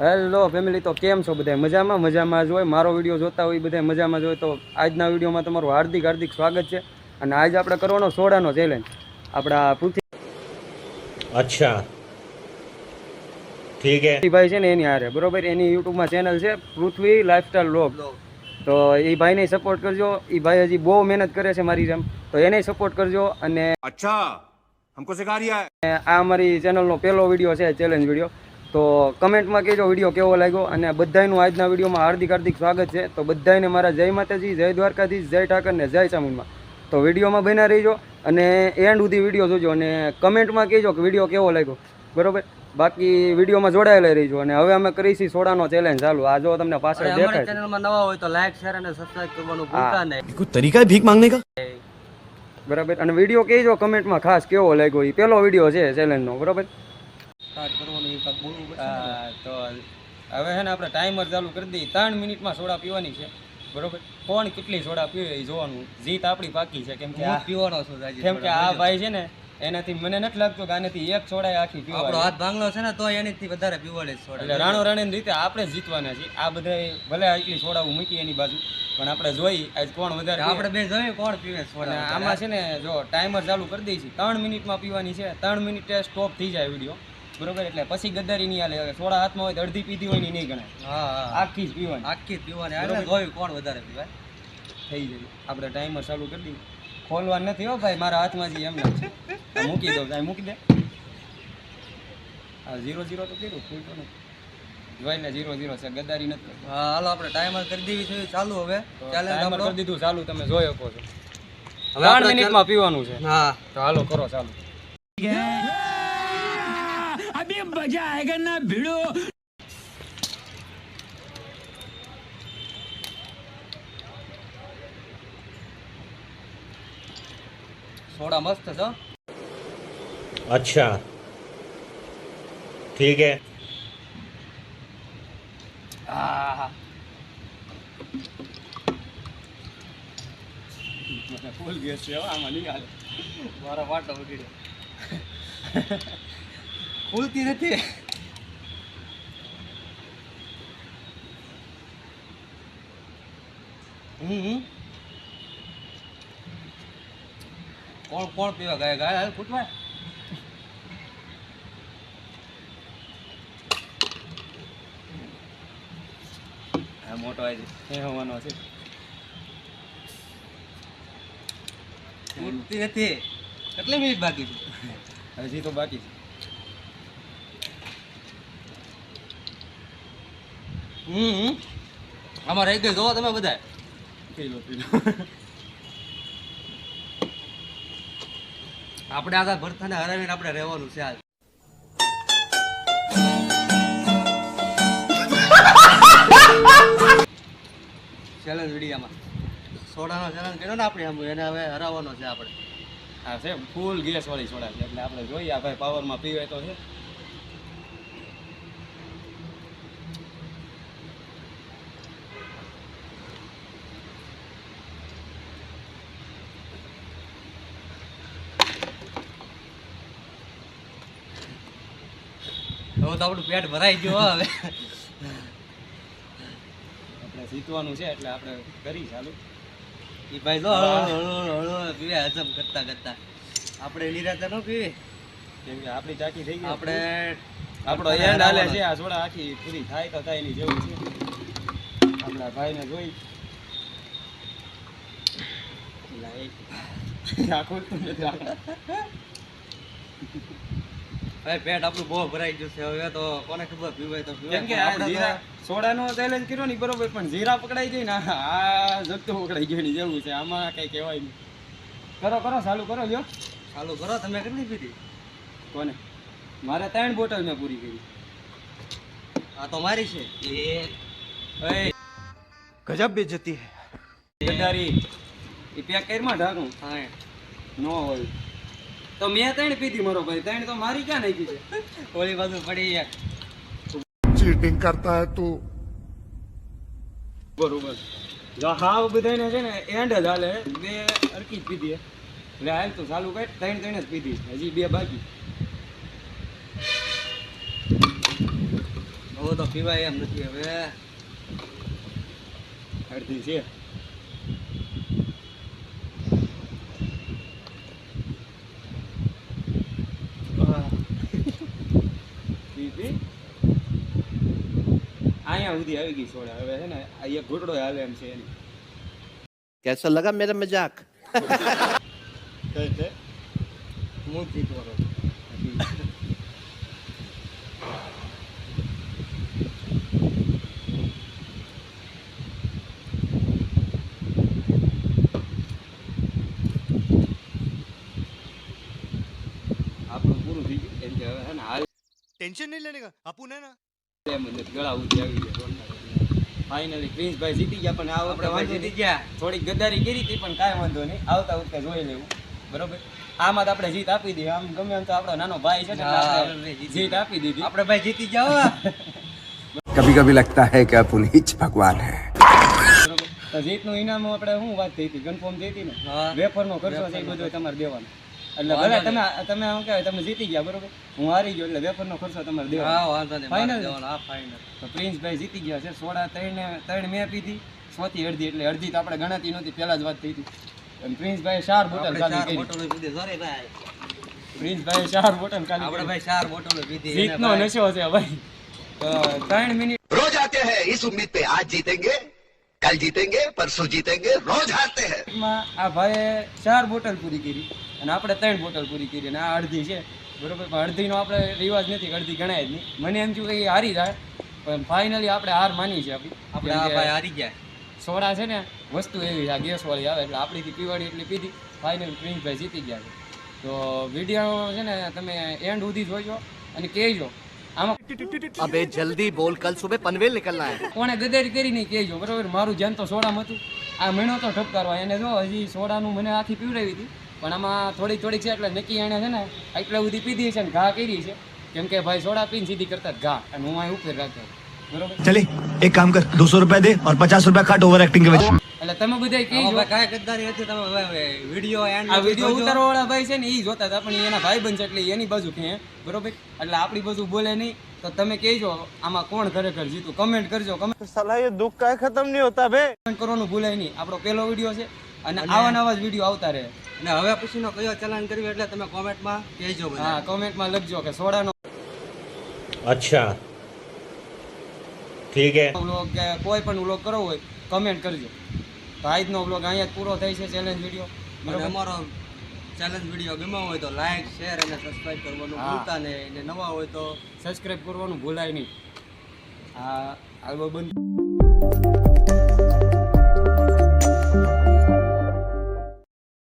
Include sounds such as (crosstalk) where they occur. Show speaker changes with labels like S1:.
S1: Hello family તો કેમ છો બધા મજામાં? મજામાં જ હોય? મારો વીડિયો જોતા હોય બધા મજામાં જ હોય? તો આજના વિડીયોમાં તમારું હાર્દિક હાર્દિક સ્વાગત છે. અને આજ આપણે કરવાનો સોડાનો ચેલેન્જ આપણા
S2: પૃથ્વી અચ્છા. ઠીક
S1: છે ભાઈ છે ને એની હારે. બરોબર? એની યુટ્યુબમાં ચેનલ છે પૃથ્વી લાઇફસ્ટાઈલ લોગ તો એ ભાઈને સપોર્ટ કરજો. એ ભાઈ હજી બહુ મહેનત કરે છે મારી જેમ. તો એને સપોર્ટ કરજો અને
S3: અચ્છા.
S1: આ મારી ચેનલનો પહેલો વીડિયો છે ચેલેન્જ વીડિયો. તો કમેન્ટમાં કહેજો વીડિયો કેવો લાગ્યો અને બધાનું આજના વિડીયોમાં હાર્દિક હાર્દિક સ્વાગત છે. તો બધાને મારા જય માતાજી જય દ્વારકાધીશ જય ઠાકરને જય ચામુંડમાં. તો વિડીયોમાં બન્યા રહીજો અને એન્ડ સુધી વીડિયો જોજો અને કમેન્ટમાં કહેજો કે વીડિયો કેવો લાગ્યો. બરાબર? બાકી વિડીયોમાં જોડાયેલા રહીજો અને હવે અમે કરીશી સોડાનો ચેલેન્જ ચાલુ. આ જો તમને પાછળ દેખાય.
S4: ચેનલમાં નવા હોય તો લાઈક શેર અને સબસ્ક્રાઇબ કરવાનું ભૂલતા નહીં.
S2: તરીકા ભીખ માંગને કા?
S1: બરાબર? અને વીડિયો કહેજો કમેન્ટમાં ખાસ કેવો લાગ્યો એ પહેલો વીડિયો છે ચેલેન્જનો બરાબર? હા, તો હવે છે ને આપણે ટાઈમર ચાલુ કરી દઈએ. ત્રણ મિનિટમાં સોડા પીવાની છે. બરોબર? કોણ કેટલી સોડા પીવે એ જોવાનું. જીત આપણી બાકી છે. કેમ કે આ-
S4: પીવાનો છું
S1: કેમ કે આ ભાઈ છે ને એનાથી મને નથી લાગતું કે આનાથી એક સોડા આખી
S4: આપણો હાથ ભાંગલો છે ને તો એનીથી વધારે પીવાડે છે
S1: એટલે
S4: સોડા
S1: રાણો રાણીની રીતે આપણે જીતવાના છીએ. આ બધા ભલે આટલી સોડા મૂકી એની બાજુ પણ આપણે જોઈ આજ કોણ વધારે
S4: આપણે બે જોઈએ કોણ પીવે સોડા
S1: આમાં છે ને જો ટાઈમર ચાલુ કરી દઈએ છીએ ત્રણ મિનિટમાં પીવાની છે. ત્રણ મિનિટે સ્ટોપ થઈ જાય વીડિયો. બરોબર? એટલે પછી ગદ્દારી નહીં હાલે. હવે સોડા હાથમાં હોય તો અડધી પીધી હોય ને નહીં ગણાય.
S4: હા હા.
S1: આખી જ પીવાની.
S4: આખી જ પીવાની. એટલે જોયું કોણ વધારે પીવાય
S1: થઈ જાય આપણે ટાઈમર ચાલુ કરી દઈએ. ખોલવા નથી હો ભાઈ મારા હાથમાં જે એમને છે. આ મૂકી દઉં આ મૂકી દે. આ ઝીરો ઝીરો તો કર્યું ફૂલતો નથી. જોઈને ઝીરો ઝીરો છે ગદ્દારી નથી
S4: હા હાલો આપણે ટાઈમર કરી દેવી છે ચાલુ હવે. ટાઈમર
S1: કરી દીધું ચાલુ તમે જોઈ શકો છો.
S4: હવે
S1: ત્રણ મિનિટમાં પીવાનું છે.
S4: હા.
S1: તો હાલો કરો ચાલુ.
S4: સોડા મસ્ત છે હો.
S2: अच्छा ठीक है
S4: આહા.
S1: ફૂલ ગેસ છે હો, આમાં નહીં હાલે
S4: મારો વાટો ઉડી ખુલતી નથી. હમ. કોણ કોણ પીવા ગાય? ગાય હાલ ફૂટવા?
S1: આ મોટો આજે એ હોવાનો છે.
S4: ફૂટતી નથી. કેટલી મિનિટ બાકી છે?
S1: હજી તો બાકી છે.
S4: હમ. આમાં રહી ગઈ જોવો તમે બધા આપણે આગળ ભરતાને હરાવીને આપણે રહેવાનું છે આજ. ચેલેન્જ વિડીયામાં. સોડાનો ચેલેન્જ કર્યો ને આપણે એને હવે હરાવવાનો છે આપણે.
S1: હા છે ફૂલ ગેસ વાળી સોડા છે, એટલે આપણે જોઈએ આ ભાઈ પાવરમાં પીવે તો છે.
S4: તો આપણું પેટ ભરાઈ ગયું હવે.
S1: આપણે જીતવાનું છે એટલે આપણે કરી ચાલુ.
S4: એ ભાઈ જો હળુ હળુ હળુ હળુ પીવે હજમ કરતા કરતા. આપણે નિરાતે ન પીવે?
S1: કેમ કે આપણી ચાકી થઈ ગઈ
S4: આપણે
S1: આપણો એન્ડ હાલે છે આ જોડા આખી પૂરી થાય તો થાય એની જેવું છે. આપણા ભાઈને જોઈ. આખું તો નથી આપણે.
S4: હવે પેટ આપણું બહુ ભરાઈ ગયું છે. હવે તો કોને ખબર પીવાય તો
S1: કેમ કે આ જીરા કર્યો ને બરોબર પણ જીરા પકડાઈ ગઈ ને આ જગતું પકડાઈ ગયું જેવું છે. આમાં કઈ કહેવાય નહીં. કરો કરો ચાલુ કરો લ્યો.
S4: ચાલુ કરો તમે કેટલી પીધી
S1: કોને? મારે ત્રણ બોટલ મેં પૂરી કરી.
S4: આ તો મારી છે.
S1: એ
S3: ગજબ બે
S1: જતી એ પેક કરી માં ઢાકું
S4: હા.
S1: નો હોય. તો મેં તણ પીધી મારો ભાઈ ત્રણ તો મારી ક્યાં નાખી છે?
S4: હોળી બાજુ પડી એક
S5: ચીટિંગ કરતા હે તું.
S1: બરોબર. જો હાવ બધાને છે ને એન્ડ જ હાલે. બે અરકી જ પીધી એટલે હાલ તો ચાલુ કઈ ત્રણ ત્રણ જ પીધી. હજી બે બાકી.
S4: હવે તો પીવાય એમ નથી હવે.
S1: અડધી છે. અહીંયા એમ છે એની.
S2: કેસો લગા મેરા મજાક.
S1: કઈ
S4: હું જીતવાનો
S1: પૂરું થઈ એમ કે હવે હાલ ટેન્શન નહીં લેને કા? આપું ને? ફાઇનલી પ્રિન્સભાઈ જીતી ગયા પણ આ વખતે
S4: જીતી ગયા.
S1: થોડીક ગદારી કરી હતી પણ કાંઈ વાંધો નહીં. આવતા વખતે જોઈ લેવું. બરોબર? આમાં તો આપણે જીત આપી દીધી. આમ ગમે એમ તો આપણો નાનો ભાઈ છે
S4: જીત
S1: આપી દીધી.
S4: આપણે ભાઈ જીતી જાઓ (laughs)
S6: કભી કભી લગતા હૈ કે આપ ઉન્હી જ
S1: ભગવાન હૈ? જીતનું ઇનામ આપણે શું વાત થઈ હતી? કન્ફર્મ થઈ ને?
S4: વેફર
S1: વેફરનો ખર્ચો છે એ બધો તમારે દેવાનો. એટલે ભલે તમે તમે આમ કહેવાય તમે જીતી ગયા બરોબર? હું હારી ગયો એટલે વેપરનો ખર્ચો તમારે
S4: દેવો
S1: હા
S4: વાંધો નહીં ફાઇનલ હા ફાઇનલ
S1: તો પ્રિન્સભાઈ જીતી ગયા છે સોડા ત્રણ ત્રણ મેં પીધી સોથી અડધી એટલે અડધી તો આપણે ગણાતી નહોતી પેલા જ વાત થઈ હતી. પ્રિન્સભાઈ ચાર બોટલ
S4: ચાલી
S1: કરી. પ્રિન્સભાઈ ચાર બોટલ ચાલી
S4: આપણે ભાઈ ચાર બોટલ પીધી
S1: જીતનો નશો છે ભાઈ. તો ત્રણ મિનિટ
S7: રોજ આતે હૈ ઇસ ઉમ્મીદ પે આજ જીતેંગે. કલ જીતેંગે પરસો જીતેંગે રોજ હારતે
S1: હે આ ભાઈએ ચાર બોટલ પૂરી કરી અને આપણે ત્રણ બોટલ પૂરી કરી ને આ અડધી છે. બરોબર? પણ અડધીનો આપણે રિવાજ નથી અડધી ગણાય જ નહીં. મને એમ થયું કે હારી જાય પણ ફાઇનલી આપણે હાર માની છે આપણે.
S4: આ ભાઈ હારી ગયા.
S1: સોડા છે ને વસ્તુ એવી છે આ ગેસવાળી આવે એટલે આપણીથી પીવાડી એટલી પીધી. ફાઇનલ પ્રિન્સભાઈ જીતી ગયા છે. તો વીડિયો છે ને તમે એન્ડ સુધી જોજો અને કહેજો
S2: અબે જલ્દી બોલ કલ સુબે પનવેલ નીકળના હે.
S1: કોણે ગદેરી કરી નહીં કેજો બરોબર? મારું ધ્યાન તો સોડા હતું. આ મહિનો તો ઠપકારો એને જો હજી સોડા નું મને હાથી પીવડાવી દીધી પણ આમાં થોડી થોડી છે એટલે નક્કી એને છે ને એટલે બધી પીધી છે ને ઘા કરી છે. કેમ કે ભાઈ સોડા પીને સીધી કરતા ઘા અને હું અહીં ઉપર રાખતો
S8: ચલે એક કામ કર દોસો રૂપિયા દે ઓર પચાસ રૂપિયા કાટ ઓવર એક્ટિંગ કે વચ્ચે
S1: એટલે તમે બધા કે
S4: જો. કાય ગદ્દારી હતી તમે હવે વિડિયો એન્ડ
S1: આ વિડિયો ઉતારવા વાળા ભાઈ છે ને ઈ જોતા હતા પણ એના ભાઈ બન છે એટલે એની બાજુ કે બરોબર? એટલે આપણી બાજુ બોલે નહીં તો તમે કહેજો આમાં કોણ ખરેખર જીતું? કમેન્ટ કરજો કમેન્ટ
S2: સલાહ દુઃખ કાય ખતમ નહીં હોતા ભે કમેન્ટ
S1: કરવાનું ભૂલાય નહીં. આપણો પહેલો વિડિયો છે અને આવા નવા જ વિડિયો આવતા રહે.
S4: અને હવે પછીનો કયો ચલાન કર્યું એટલે તમે કોમેન્ટમાં કહેજો
S1: હા કોમેન્ટમાં લખજો કે સોડાનો
S8: અચ્છા. ઠીક હે
S1: વ્લોગ કોઈ પણ વ્લોગ કરવો હોય કમેન્ટ કરજો. તો આજનો વ્લોગ અહીંયા પૂરો થાય છે ચેલેન્જ વીડિયો
S4: અને અમારો ચેલેન્જ વીડિયો ગમ્યો હોય તો લાઈક શેર અને સબસ્ક્રાઇબ કરવાનું ભૂલતા નહીં. અને નવા હોય તો
S1: સબસ્ક્રાઇબ કરવાનું ભૂલાય નહીં. આ આલ્બમ બની